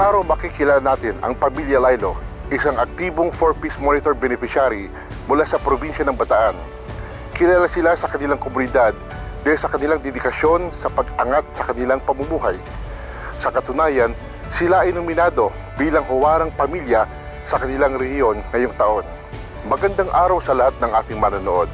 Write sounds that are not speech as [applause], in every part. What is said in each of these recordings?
araw makikilala natin ang pamilya Lilo, isang aktibong 4-piece monitor beneficiary mula sa probinsya ng Bataan. Kilala sila sa kanilang komunidad dahil sa kanilang dedikasyon sa pag-angat sa kanilang pamumuhay. Sa katunayan, sila ay nominado bilang huwarang pamilya sa kanilang rehiyon ngayong taon. Magandang araw sa lahat ng ating manonood.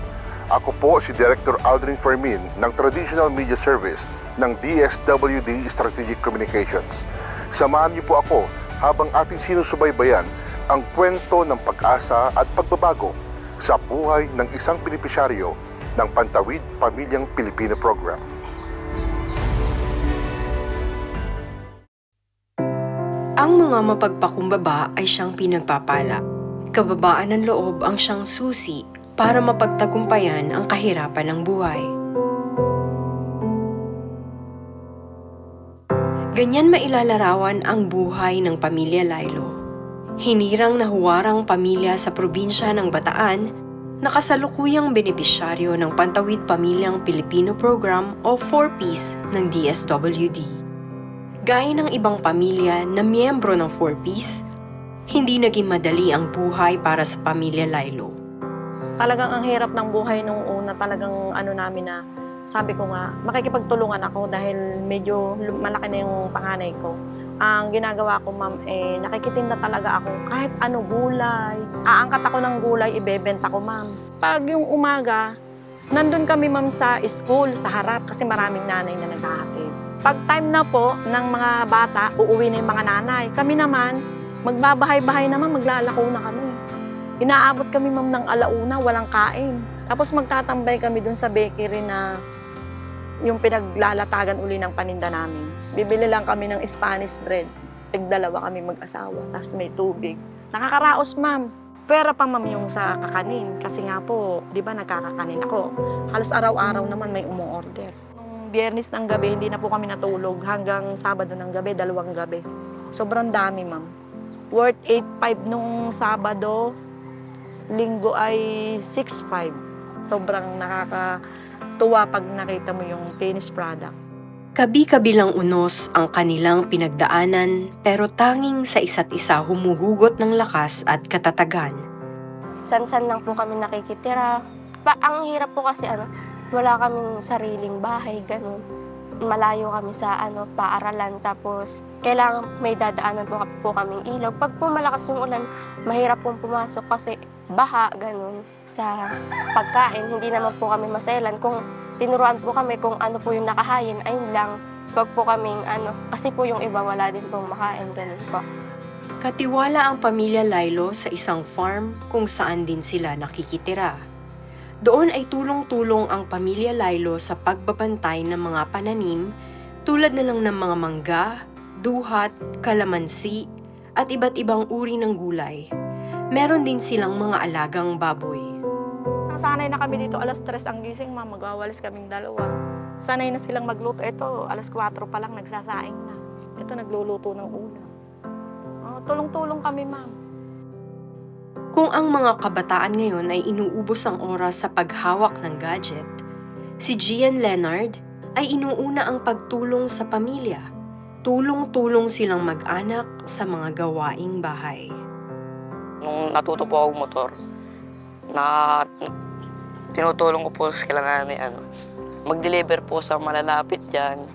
Ako po si Director Aldrin Fermin ng Traditional Media Service ng DSWD Strategic Communications. Samahan niyo po ako habang ating sinusubaybayan ang kwento ng pag-asa at pagbabago sa buhay ng isang benepisyaryo ng Pantawid Pamilyang Pilipino Program. Ang mga mapagpakumbaba ay siyang pinagpapala. Kababaan ng loob ang siyang susi para mapagtagumpayan ang kahirapan ng buhay. Ganyan mailalarawan ang buhay ng pamilya Lilo. Hinirang na huwarang pamilya sa probinsya ng Bataan, nakasalukuyang benepisyaryo ng Pantawid Pamilyang Pilipino Program o 4Ps ng DSWD. Gaya ng ibang pamilya na miyembro ng 4Ps, hindi naging madali ang buhay para sa pamilya Lilo. talagang ang hirap ng buhay nung una, talagang ano namin na, sabi ko nga, makikipagtulungan ako dahil medyo malaki na yung panganay ko. Ang ginagawa ko, ma'am, eh, nakikitinda talaga ako kahit ano gulay. Aangkat ako ng gulay, ibebenta ko, ma'am. Pag yung umaga, nandun kami, ma'am, sa school, sa harap, kasi maraming nanay na naghahatid. Pag time na po ng mga bata, uuwi na yung mga nanay. Kami naman, magbabahay-bahay naman, maglalako na kami. Inaabot kami ma'am ng alauna, walang kain. Tapos magtatambay kami dun sa bakery na yung pinaglalatagan uli ng paninda namin. Bibili lang kami ng Spanish bread. Tigdalawa kami mag-asawa, tapos may tubig. Nakakaraos, ma'am. Pera pa, ma'am, yung sa kakanin. Kasi nga po, di ba nagkakakanin ako. Halos araw-araw naman may umu-order. Nung biyernes ng gabi, hindi na po kami natulog. Hanggang Sabado ng gabi, dalawang gabi. Sobrang dami, ma'am. Worth 8.5 nung Sabado, linggo ay 6.5. Sobrang nakakatuwa pag nakita mo yung finished product. Kabi-kabilang unos ang kanilang pinagdaanan pero tanging sa isa't isa humuhugot ng lakas at katatagan. san-san lang po kami nakikitira. Pa, ang hirap po kasi ano, wala kaming sariling bahay, ganun. Malayo kami sa ano, paaralan, tapos kailangan may dadaanan po, po kaming ilaw. Pag po malakas yung ulan, mahirap pong pumasok kasi baha, ganun. Sa pagkain, hindi naman po kami masailan. Kung tinuruan po kami kung ano po yung nakahayin, ayun lang. Wag po kaming ano, kasi po yung iba wala din pong makain, ganun po. Katiwala ang pamilya Lilo sa isang farm kung saan din sila nakikitira. Doon ay tulong-tulong ang pamilya Lilo sa pagbabantay ng mga pananim tulad na lang ng mga mangga, duhat, kalamansi, at iba't ibang uri ng gulay. Meron din silang mga alagang baboy. Nasanay na kami dito, alas 3 ang gising, ma'am. Magwawalis kaming dalawa. Sanay na silang magluto. Ito, alas 4 pa lang, nagsasaing na. Ito, nagluluto ng ulam. Oh, tulong-tulong kami, ma'am. Kung ang mga kabataan ngayon ay inuubos ang oras sa paghawak ng gadget, si Gian Leonard ay inuuna ang pagtulong sa pamilya. Tulong-tulong silang mag-anak sa mga gawaing bahay. nung natuto po ako motor, na tinutulong ko po sila nanay ano, mag-deliver po sa malalapit dyan,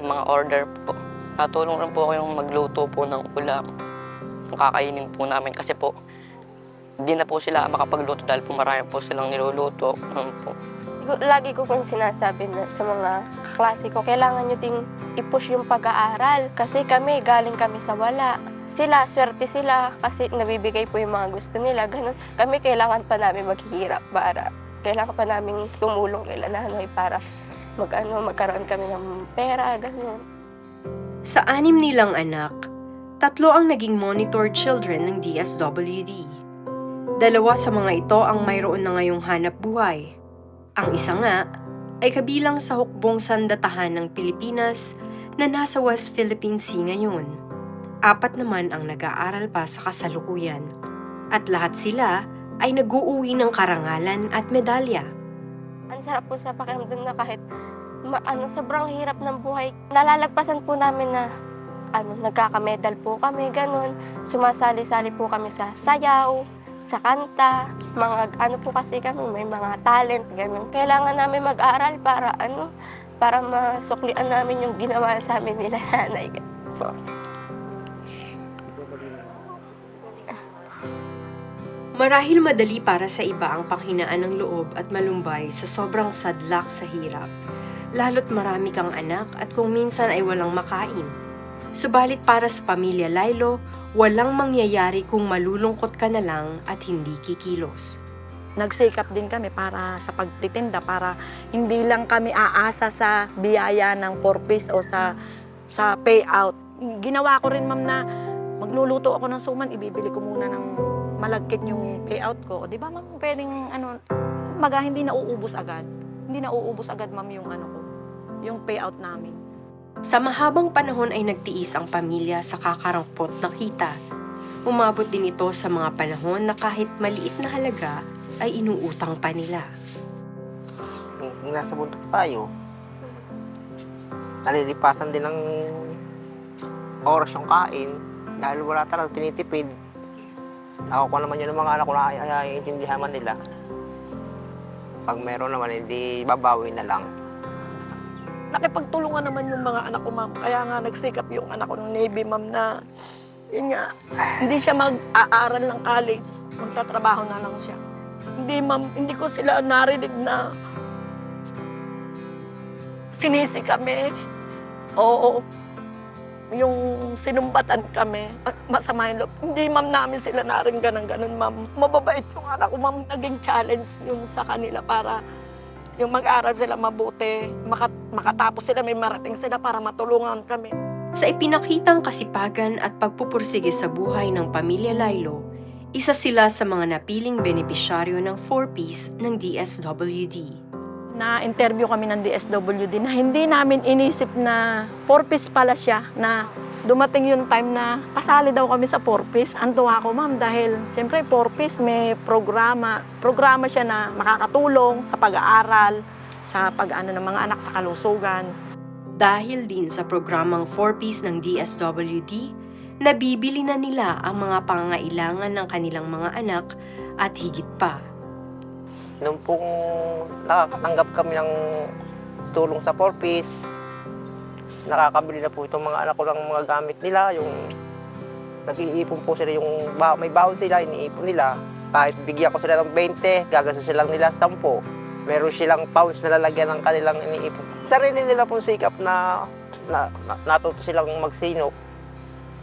mga order po. Natulong rin po ako yung magluto po ng ulam, yung kakainin po namin kasi po, hindi na po sila makapagluto dahil po marami po silang niluluto. Ano po. Lagi ko pong sinasabi na sa mga kaklase ko, kailangan nyo ding i-push yung pag-aaral. Kasi kami, galing kami sa wala. Sila, swerte sila kasi nabibigay po yung mga gusto nila. Ganun. Kami, kailangan pa namin maghihirap para, kailangan pa namin tumulong kay nanay para mag, ano, magkaroon kami ng pera, ganun. Sa anim nilang anak, tatlo ang naging monitor children ng DSWD. Dalawa sa mga ito ang mayroon na ngayong hanap buhay. Ang isa nga ay kabilang sa hukbong sandatahan ng Pilipinas na nasa West Philippine Sea ngayon. Apat naman ang nag-aaral pa sa kasalukuyan. At lahat sila ay nag-uuwi ng karangalan at medalya. Ang sarap po sa pakiramdam na kahit ma- ano, sobrang hirap ng buhay, nalalagpasan po namin na ano, nagkakamedal po kami, ganun. Sumasali-sali po kami sa sayaw, sa kanta, mga ano po kasi kami, may mga talent, ganun. Kailangan namin mag-aral para ano, para masuklian namin yung ginawa sa amin nila [laughs] nanay. ganun po. Marahil madali para sa iba ang panghinaan ng loob at malumbay sa sobrang sadlak sa hirap. Lalo't marami kang anak at kung minsan ay walang makain. Subalit para sa pamilya Lilo, walang mangyayari kung malulungkot ka na lang at hindi kikilos. nagsikap din kami para sa pagtitinda para hindi lang kami aasa sa biyaya ng porpis o sa sa payout. Ginawa ko rin ma'am na magluluto ako ng suman, ibibili ko muna ng malagkit yung payout ko. O, di ba ma'am, pwedeng ano, maga hindi nauubos agad. Hindi nauubos agad ma'am yung ano ko, yung payout namin. Sa mahabang panahon ay nagtiis ang pamilya sa kakarangpot na kita. Umabot din ito sa mga panahon na kahit maliit na halaga ay inuutang pa nila. Kung nasa bundok tayo, nalilipasan din ng oras yung kain dahil wala talagang tinitipid. Ako ko naman yun ng mga anak ko na naiintindihan man nila. Pag meron naman, hindi babawi na lang. Nakipagtulungan naman yung mga anak ko ma'am. Kaya nga nagsikap yung anak ko ng Navy ma'am na yun nga, hindi siya mag-aaral ng college. Magtatrabaho na lang siya. Hindi ma'am, hindi ko sila narinig na sinisi kami. Oo. Yung sinumbatan kami, masama yung loob. Hindi ma'am namin sila naringgan ng ganun ma'am. Mababait yung anak ko ma'am. Naging challenge yun sa kanila para yung mag-aral sila mabuti, makat- makatapos sila, may marating sila para matulungan kami. Sa ipinakitang kasipagan at pagpupursige sa buhay ng pamilya Lilo, isa sila sa mga napiling benepisyaryo ng 4-piece ng DSWD. Na-interview kami ng DSWD na hindi namin inisip na four-piece pala siya, na dumating yung time na kasali daw kami sa four-piece. Antuwa ko, ma'am, dahil siyempre four-piece may programa. Programa siya na makakatulong sa pag-aaral, sa pag-ano ng mga anak sa kalusugan. Dahil din sa programang 4-piece ng DSWD, nabibili na nila ang mga pangangailangan ng kanilang mga anak at higit pa. Nung pong nakakatanggap kami ng tulong sa 4-piece, nakakabili na po itong mga anak ko ng mga gamit nila, yung nag-iipon po sila, yung may baon sila, iniipon nila. Kahit bigyan ko sila ng 20, gagastos silang nila 10. Meron silang pounds na lalagyan ng kanilang iniipon. Sarili nila pong sikap na, na, na natuto silang magsinop.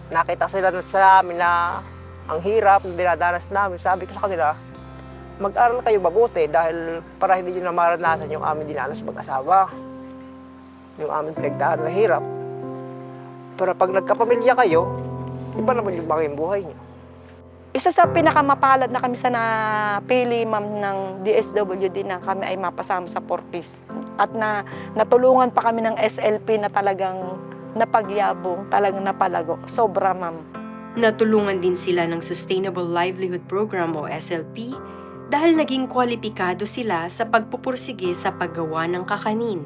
Nakita sila sa amin na ang hirap na dinadanas namin. Sabi ko sa kanila, mag-aral kayo mabuti dahil para hindi nyo na maranasan yung aming dinanas mag-asawa. Yung aming pinagdaan na hirap. Pero pag nagkapamilya kayo, iba naman yung maging buhay nyo. Isa sa pinakamapalad na kami sa napili, ma'am, ng DSWD na kami ay mapasama sa Portis. At na natulungan pa kami ng SLP na talagang napagyabong, talagang napalago. Sobra, ma'am. Natulungan din sila ng Sustainable Livelihood Program o SLP dahil naging kwalipikado sila sa pagpupursige sa paggawa ng kakanin.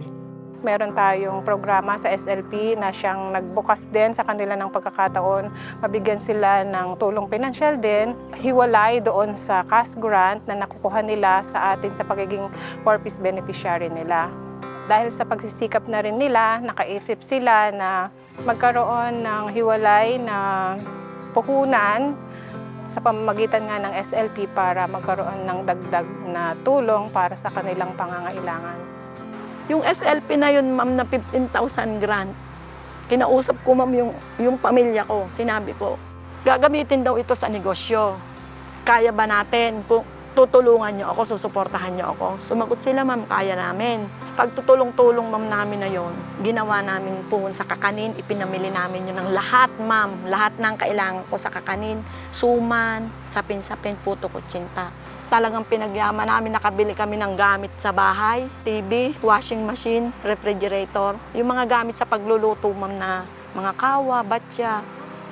meron tayong programa sa SLP na siyang nagbukas din sa kanila ng pagkakataon. Mabigyan sila ng tulong pinansyal din, hiwalay doon sa cash grant na nakukuha nila sa atin sa pagiging purpose beneficiary nila. Dahil sa pagsisikap na rin nila, nakaisip sila na magkaroon ng hiwalay na puhunan sa pamamagitan nga ng SLP para magkaroon ng dagdag na tulong para sa kanilang pangangailangan. Yung SLP na yun, ma'am, na 15,000 grant, kinausap ko, ma'am, yung, yung pamilya ko. Sinabi ko, gagamitin daw ito sa negosyo. Kaya ba natin? Kung tutulungan niyo ako, susuportahan niyo ako. Sumagot sila, ma'am, kaya namin. Sa pagtutulong-tulong, ma'am, namin na yon, ginawa namin po sa kakanin, ipinamili namin yun ng lahat, ma'am. Lahat ng kailangan ko sa kakanin, suman, sapin-sapin, puto, kutsinta talagang pinagyaman namin, nakabili kami ng gamit sa bahay, TV, washing machine, refrigerator, yung mga gamit sa pagluluto, ma'am, na mga kawa, batya.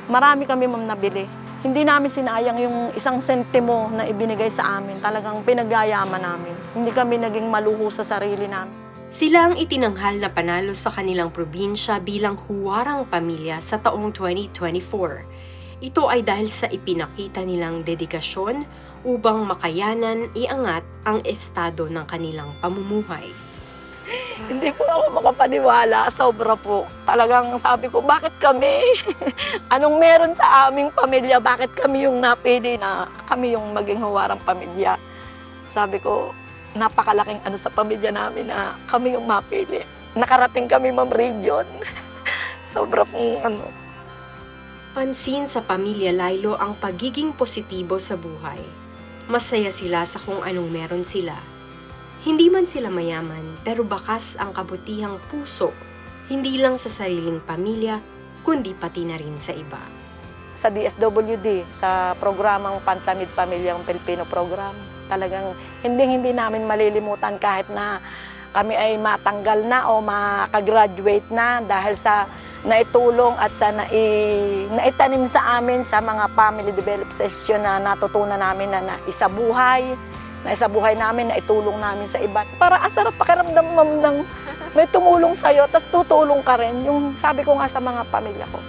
Marami kami, ma'am, nabili. Hindi namin sinayang yung isang sentimo na ibinigay sa amin. Talagang pinagyayaman namin. Hindi kami naging maluho sa sarili namin. Sila ang itinanghal na panalo sa kanilang probinsya bilang huwarang pamilya sa taong 2024. Ito ay dahil sa ipinakita nilang dedikasyon upang makayanan iangat ang estado ng kanilang pamumuhay. Hindi po ako makapaniwala. Sobra po. Talagang sabi ko, bakit kami? [laughs] Anong meron sa aming pamilya? Bakit kami yung napili na kami yung maging huwarang pamilya? Sabi ko, napakalaking ano sa pamilya namin na kami yung mapili. Nakarating kami, Ma'am Region. [laughs] Sobra pong ano. Pansin sa pamilya Lailo ang pagiging positibo sa buhay. Masaya sila sa kung anong meron sila. Hindi man sila mayaman, pero bakas ang kabutihang puso, hindi lang sa sariling pamilya, kundi pati na rin sa iba. Sa DSWD, sa programang Pantamid Pamilyang Pilipino Program, talagang hindi-hindi namin malilimutan kahit na kami ay matanggal na o makagraduate na dahil sa naitulong at sa nai, naitanim sa amin sa mga family development session na natutunan namin na naisabuhay, naisabuhay namin, naitulong namin sa iba. Para asarap pakiramdam ma'am ng may tumulong sa'yo, tapos tutulong ka rin. Yung sabi ko nga sa mga pamilya ko,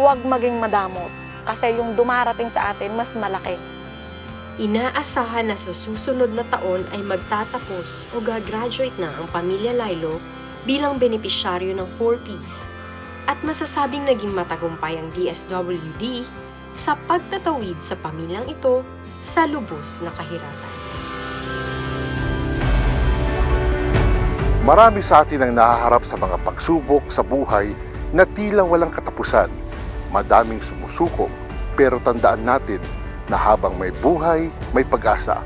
huwag maging madamot. Kasi yung dumarating sa atin, mas malaki. Inaasahan na sa susunod na taon ay magtatapos o gagraduate na ang pamilya Lailo bilang benepisyaryo ng 4Ps at masasabing naging matagumpay ang DSWD sa pagtatawid sa pamilyang ito sa lubos na kahirapan. Marami sa atin ang nahaharap sa mga pagsubok sa buhay na tila walang katapusan. Madaming sumusuko, pero tandaan natin na habang may buhay, may pag-asa.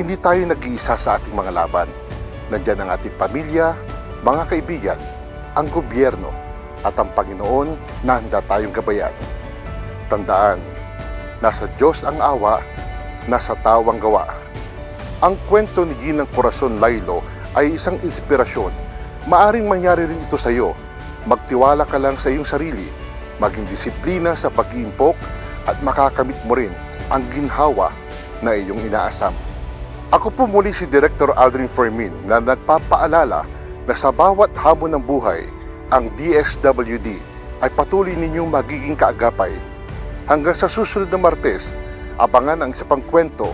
Hindi tayo nag-iisa sa ating mga laban. Nandiyan ang ating pamilya, mga kaibigan, ang gobyerno, at ang Panginoon na handa tayong gabayan. Tandaan, nasa Diyos ang awa, nasa tao ang gawa. Ang kwento ni Ginang Corazon Lailo ay isang inspirasyon. Maaring mangyari rin ito sa iyo. Magtiwala ka lang sa iyong sarili, maging disiplina sa pag-iimpok at makakamit mo rin ang ginhawa na iyong inaasam. Ako po muli si Director Aldrin Fermin na nagpapaalala na sa bawat hamon ng buhay, ang DSWD ay patuloy ninyong magiging kaagapay. Hanggang sa susunod na Martes, abangan ang isa pang kwento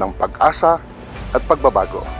ng pag-asa at pagbabago.